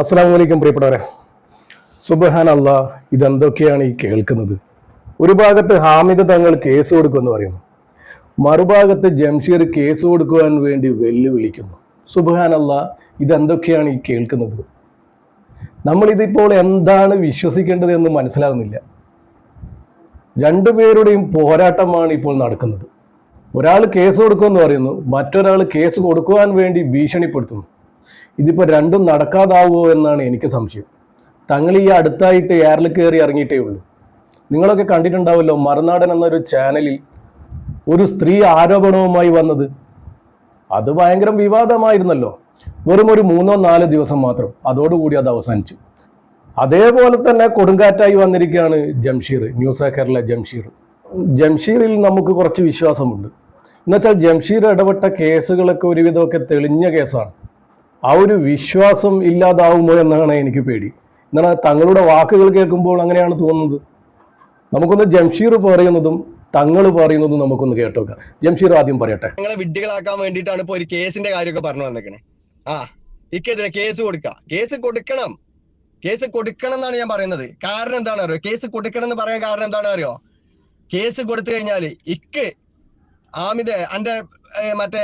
അസ്സാം വലൈക്കും പ്രിയപ്പെട്ടവരെ. സുബഹാൻ അല്ല ഇതെന്തൊക്കെയാണ് ഈ കേൾക്കുന്നത്? ഒരു ഭാഗത്ത് ഹാമിദ് തങ്ങൾ കേസ് കൊടുക്കുമെന്ന് പറയുന്നു. മറുഭാഗത്ത് ജംഷീർ കേസ് കൊടുക്കുവാൻ വേണ്ടി വെല്ലുവിളിക്കുന്നു. സുബഹാൻ അല്ല ഇതെന്തൊക്കെയാണ് ഈ കേൾക്കുന്നത്? നമ്മളിതിപ്പോൾ എന്താണ് വിശ്വസിക്കേണ്ടത് എന്ന് മനസ്സിലാകുന്നില്ല രണ്ടുപേരുടെയും പോരാട്ടമാണ് ഇപ്പോൾ നടക്കുന്നത്. ഒരാൾ കേസ് കൊടുക്കുമെന്ന് പറയുന്നു മറ്റൊരാൾ കേസ് കൊടുക്കുവാൻ വേണ്ടി ഭീഷണിപ്പെടുത്തുന്നു. ഇതിപ്പോൾ രണ്ടും നടക്കാതാവുമോ എന്നാണ് എനിക്ക് സംശയം. തങ്ങൾ ഈ അടുത്തായിട്ട് എയറിൽ കയറി ഇറങ്ങിയിട്ടേ ഉള്ളൂ. നിങ്ങളൊക്കെ കണ്ടിട്ടുണ്ടാവുമല്ലോ മറുനാടൻ എന്നൊരു ചാനലിൽ ഒരു സ്ത്രീ ആരോപണവുമായി വന്നത്. അത് ഭയങ്കര വിവാദമായിരുന്നല്ലോ. വെറും ഒരു മൂന്നോ നാലോ ദിവസം മാത്രം. അതോടുകൂടി അത് അവസാനിച്ചു. അതേപോലെ തന്നെ കൊടുങ്കാറ്റായി വന്നിരിക്കുകയാണ് ജംഷീർ ന്യൂസ് കേരള ജംഷീർ. ജംഷീറിൽ നമുക്ക് കുറച്ച് വിശ്വാസമുണ്ട്. എന്നുവെച്ചാൽ ജംഷീർ ഇടപെട്ട കേസുകളൊക്കെ ഒരുവിധമൊക്കെ തെളിഞ്ഞ കേസാണ്. ആ ഒരു വിശ്വാസം ഇല്ലാതാവുമോ എന്നാണ് എനിക്ക് പേടി. എന്നാണ് തങ്ങളുടെ വാക്കുകൾ കേൾക്കുമ്പോൾ അങ്ങനെയാണ് തോന്നുന്നത്. നമുക്കൊന്ന് ജംഷീർ പറയുന്നതും തങ്ങൾ പറയുന്നതും നമുക്കൊന്ന് കേട്ടോക്കാം ജംഷീർ ആദ്യം പറയട്ടെ. ഞങ്ങളെ വിഡ്ഢികളാക്കാൻ വേണ്ടിയിട്ടാണ് ഇപ്പൊ ഒരു കേസിന്റെ കാര്യമൊക്കെ പറഞ്ഞു വന്നേക്കണേ. ആ ഇക്കെതിരെ കേസ് കൊടുക്കുക കേസ് കൊടുക്കണം. കേസ് കൊടുക്കണം എന്നാണ് ഞാൻ പറയുന്നത്. കാരണം എന്താണ് അറിയോ? കേസ് കൊടുക്കണം എന്ന് പറയാൻ കാരണം എന്താണ് അറിയോ? കേസ് കൊടുത്തു കഴിഞ്ഞാൽ ഇക്ക് ആമിത് എന്റെ ഏ, മറ്റേ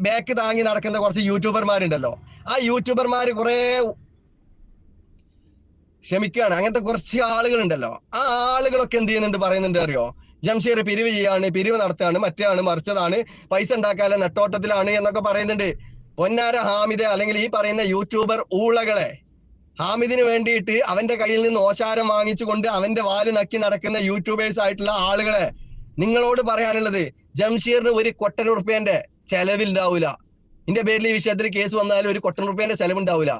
ബാക്ക് താങ്ങി നടക്കുന്ന കുറച്ച് യൂട്യൂബർമാരുണ്ടല്ലോ. ആ യൂട്യൂബർമാര് കുറേ ക്ഷമിക്കുകയാണ്. അങ്ങനത്തെ കുറച്ച് ആളുകളുണ്ടല്ലോ. ആ ആളുകളൊക്കെ എന്ത് ചെയ്യുന്നുണ്ട് പറയുന്നുണ്ട് അറിയോ? ജംഷീർ പിരിവ് ചെയ്യാണ് പിരിവ് നടത്തുകയാണ് മറ്റേയാണ് മറിച്ചതാണ് പൈസ ഉണ്ടാക്കാതെ നെട്ടോട്ടത്തിലാണ് എന്നൊക്കെ പറയുന്നുണ്ട്. പൊന്നാര ഹാമിദ് അല്ലെങ്കിൽ ഈ പറയുന്ന യൂട്യൂബർ ഊളകളെ ഹാമിദിന് വേണ്ടിയിട്ട് അവന്റെ കയ്യിൽ നിന്ന് ഓശാരം വാങ്ങിച്ചുകൊണ്ട് അവന്റെ വാൽ നക്കി നടക്കുന്ന യൂട്യൂബേഴ്സ് ആയിട്ടുള്ള ആളുകളെ നിങ്ങളോട് പറയാനുള്ളത് ജംഷീറിന് ഒരു കൊട്ടൻ ഉറുപ്പ്യന്റെ ചെലവില്ലാവൂല. ഇതിന്റെ പേരിൽ ഈ വിഷയത്തിൽ കേസ് വന്നാലും ഒരു കൊട്ടൻ റുപ്യന്റെ ചെലവുണ്ടാവില്ല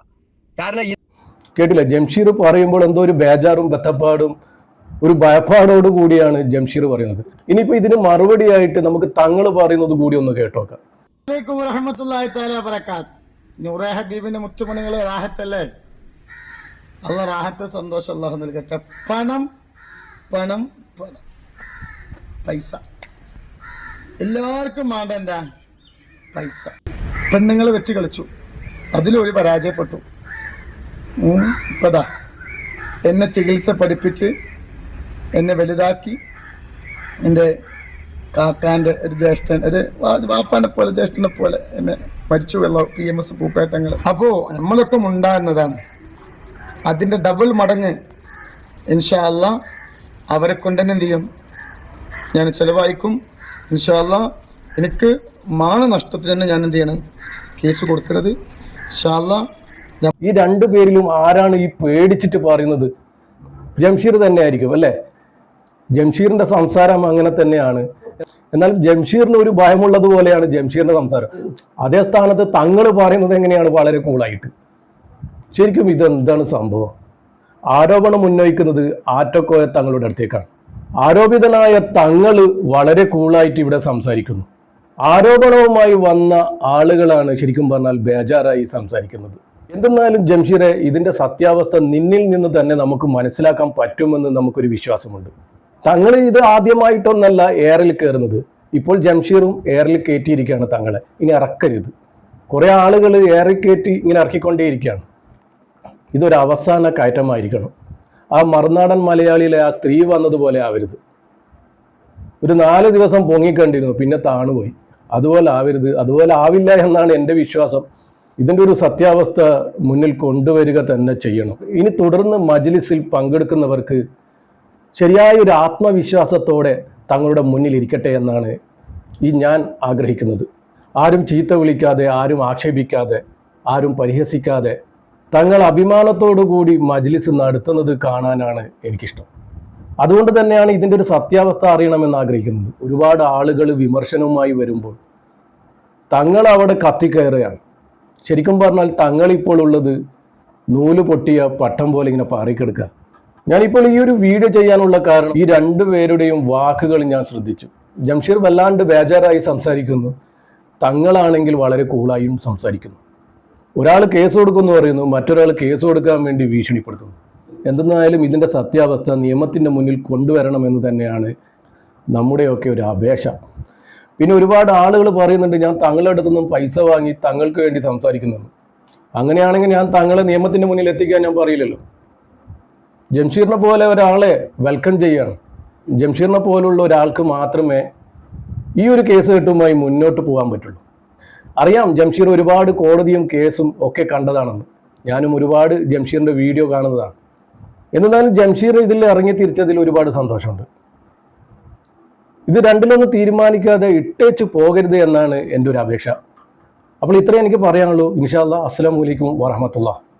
കാരണം ഈ കേട്ടില്ല ജംഷീർ പറയുമ്പോൾ എന്തോ ഒരു ബേജാറും ബത്തപ്പാടും ഒരു ഭയപ്പാടോട് കൂടിയാണ് ജംഷീർ പറയുന്നത്. ഇനിയിപ്പോ ഇതിന് മറുപടിയായിട്ട് നമുക്ക് തങ്ങൾ പറയുന്നത് കൂടി ഒന്ന് കേട്ടോക്കാം. അലൈക്കും തആല വബറകാത്ത്. നൂറെ ഹബീബിന്റെ മുത്തുമണികളെ റാഹത്തല്ലേ? അല്ല റാഹത്ത് സന്തോഷം അള്ളാഹു നൽകട്ടെ. പണം പണം പണം. പൈസ. എല്ലാവർക്കും വേണ്ട എന്താ? പൈസ. പെണ്ണുങ്ങൾ വെച്ച് കളിച്ചു. അതിലൊരു പരാജയപ്പെട്ടു. ഇപ്പതാ. എന്നെ ചികിത്സ പഠിപ്പിച്ച് എന്നെ വലുതാക്കി. എന്റെ കാക്കാന്റെ ഒരു ജ്യേഷ്ഠൻ ഒരു വാപ്പാനെ പോലെ ജ്യേഷ്ഠനെ പോലെ എന്നെ മരിച്ചു വെള്ള പി എം എസ് പൂപ്പേട്ടങ്ങൾ അപ്പോൾ നമ്മളൊക്കെ ഉണ്ടാകുന്നതാണ് അതിന്റെ ഡബിൾ മടങ്ങ് ഇൻഷാല്ല അവരെ കൊണ്ടുതന്നെ എന്ത് ചെയ്യും? ഞാൻ ചിലവായിക്കും ഇൻഷാ അല്ല എനിക്ക് മാനനഷ്ടത്തിന് തന്നെ ഞാൻ എന്ത് ചെയ്യണം? കേസ് കൊടുക്കരുത്. ഈ രണ്ടു പേരിലും ആരാണ് ഈ പേടിച്ചിട്ട് പറയുന്നത്? ജംഷീർ തന്നെ ആയിരിക്കും അല്ലേ? ജംഷീറിന്റെ സംസാരം അങ്ങനെ തന്നെയാണ്. എന്നാൽ ജംഷീറിന് ഒരു ഭയമുള്ളത് പോലെയാണ് ജംഷീറിന്റെ സംസാരം. അതേ സ്ഥാനത്ത് തങ്ങൾ പറയുന്നത് എങ്ങനെയാണ്? വളരെ കൂളായിട്ട്. ശരിക്കും ഇതെന്താണ് സംഭവം? ആരോപണം ഉന്നയിക്കുന്നത് ആറ്റക്കോയ തങ്ങളുടെ അടുത്തേക്കാണ്. ആരോപിതനായ തങ്ങൾ വളരെ കൂളായിട്ട് ഇവിടെ സംസാരിക്കുന്നു. ആരോപണവുമായി വന്ന ആളുകളാണ് ശരിക്കും പറഞ്ഞാൽ ബേജാറായി സംസാരിക്കുന്നത്. എന്തെന്നാലും ജംഷീറെ ഇതിന്റെ സത്യാവസ്ഥ നിന്നിൽ നിന്ന് തന്നെ നമുക്ക് മനസ്സിലാക്കാൻ പറ്റുമെന്ന് നമുക്കൊരു വിശ്വാസമുണ്ട്. തങ്ങൾ ഇത് ആദ്യമായിട്ടൊന്നല്ല എയറിൽ കയറുന്നത്. ഇപ്പോൾ ജംഷീറും എയറിൽ കയറ്റിയിരിക്കുകയാണ് തങ്ങളെ. ഇനി ഇറക്കരുത് കുറേ ആളുകൾ എയറിൽ കയറ്റി ഇങ്ങനെ ഇറക്കിക്കൊണ്ടേയിരിക്കുകയാണ്. ഇതൊരു അവസാന കയറ്റമായിരിക്കണം. ആ മറുനാടൻ മലയാളിയിലെ ആ സ്ത്രീ വന്നതുപോലെ ആവരുത്. ഒരു നാല് ദിവസം പൊങ്ങിക്കണ്ടിരുന്നു പിന്നെ താണുപോയി. അതുപോലെ ആവരുത് അതുപോലെ ആവില്ല എന്നാണ് എന്റെ വിശ്വാസം. ഇതിന്റെ ഒരു സത്യാവസ്ഥ മുന്നിൽ കൊണ്ടുവരിക തന്നെ ചെയ്യണം. ഇനി തുടർന്ന് മജ്ലിസിൽ പങ്കെടുക്കുന്നവർക്ക് ശരിയായ ഒരു ആത്മവിശ്വാസത്തോടെ തങ്ങളുടെ മുന്നിൽ ഇരിക്കട്ടെ എന്നാണ് ഈ ഞാൻ ആഗ്രഹിക്കുന്നത്. ആരും ചീത്ത വിളിക്കാതെ ആരും ആക്ഷേപിക്കാതെ ആരും പരിഹസിക്കാതെ തങ്ങൾ അഭിമാനത്തോടു കൂടി മജ്ലിസ് നടത്തുന്നത് കാണാനാണ് എനിക്കിഷ്ടം. അതുകൊണ്ട് തന്നെയാണ് ഇതിന്റെ ഒരു സത്യാവസ്ഥ അറിയണമെന്ന് ആഗ്രഹിക്കുന്നത്. ഒരുപാട് ആളുകൾ വിമർശനവുമായി വരുമ്പോൾ തങ്ങൾ അവിടെ കത്തിക്കയറുകയാണ്. ശരിക്കും പറഞ്ഞാൽ തങ്ങൾ ഇപ്പോൾ ഉള്ളത് നൂൽ പൊട്ടിയ പട്ടം പോലെ ഇങ്ങനെ പാറിക്കെടുക്കുക. ഞാനിപ്പോൾ ഈ ഒരു വീഡിയോ ചെയ്യാനുള്ള കാരണം ഈ രണ്ടു പേരുടെയും വാക്കുകൾ ഞാൻ ശ്രദ്ധിച്ചു. ജംഷീർ വല്ലാണ്ട് ബേജാറായി സംസാരിക്കുന്നു. തങ്ങളാണെങ്കിൽ വളരെ കൂളായും സംസാരിക്കുന്നു. ഒരാൾ കേസ് കൊടുക്കുമെന്ന് പറയുന്നു മറ്റൊരാൾ കേസ് കൊടുക്കാൻ വേണ്ടി ഭീഷണിപ്പെടുത്തുന്നു. എന്തെന്നായാലും ഇതിന്റെ സത്യാവസ്ഥ നിയമത്തിന്റെ മുന്നിൽ കൊണ്ടുവരണമെന്ന് തന്നെയാണ് നമ്മുടെയൊക്കെ ഒരു അപേക്ഷ. പിന്നെ ഒരുപാട് ആളുകൾ പറയുന്നുണ്ട് ഞാൻ തങ്ങളുടെ അടുത്തുനിന്നും പൈസ വാങ്ങി തങ്ങൾക്ക് വേണ്ടി സംസാരിക്കുന്നു അങ്ങനെയാണെങ്കിൽ ഞാൻ തങ്ങളെ നിയമത്തിന്റെ മുന്നിൽ എത്തിക്കാൻ ഞാൻ പറയില്ലല്ലോ. ജംഷീറിനെ പോലെ ഒരാളെ വെൽക്കം ചെയ്യണം. ജംഷീറിനെ പോലുള്ള ഒരാൾക്ക് മാത്രമേ ഈ ഒരു കേസ് കെട്ടുമായി മുന്നോട്ട് പോകാൻ പറ്റുള്ളൂ. അറിയാം ജംഷീർ ഒരുപാട് കോടതിയും കേസും ഒക്കെ കണ്ടതാണെന്ന്. ഞാനും ഒരുപാട് ജംഷീറിന്റെ വീഡിയോ കാണുന്നതാണ്. എന്നാലും ജംഷീർ ഇതിൽ ഇറങ്ങി തിരിച്ചതിൽ ഒരുപാട് സന്തോഷമുണ്ട്. ഇത് രണ്ടിലൊന്ന് തീരുമാനിക്കാതെ ഇട്ടേച്ച് പോകരുത് എന്നാണ് എന്റെ ഒരു അപേക്ഷ. അപ്പോൾ ഇത്രയും എനിക്ക് പറയാനുള്ളൂ. ഇൻഷാല്ല അസ്സാം വലൈക്കും വറഹമത്തുള്ള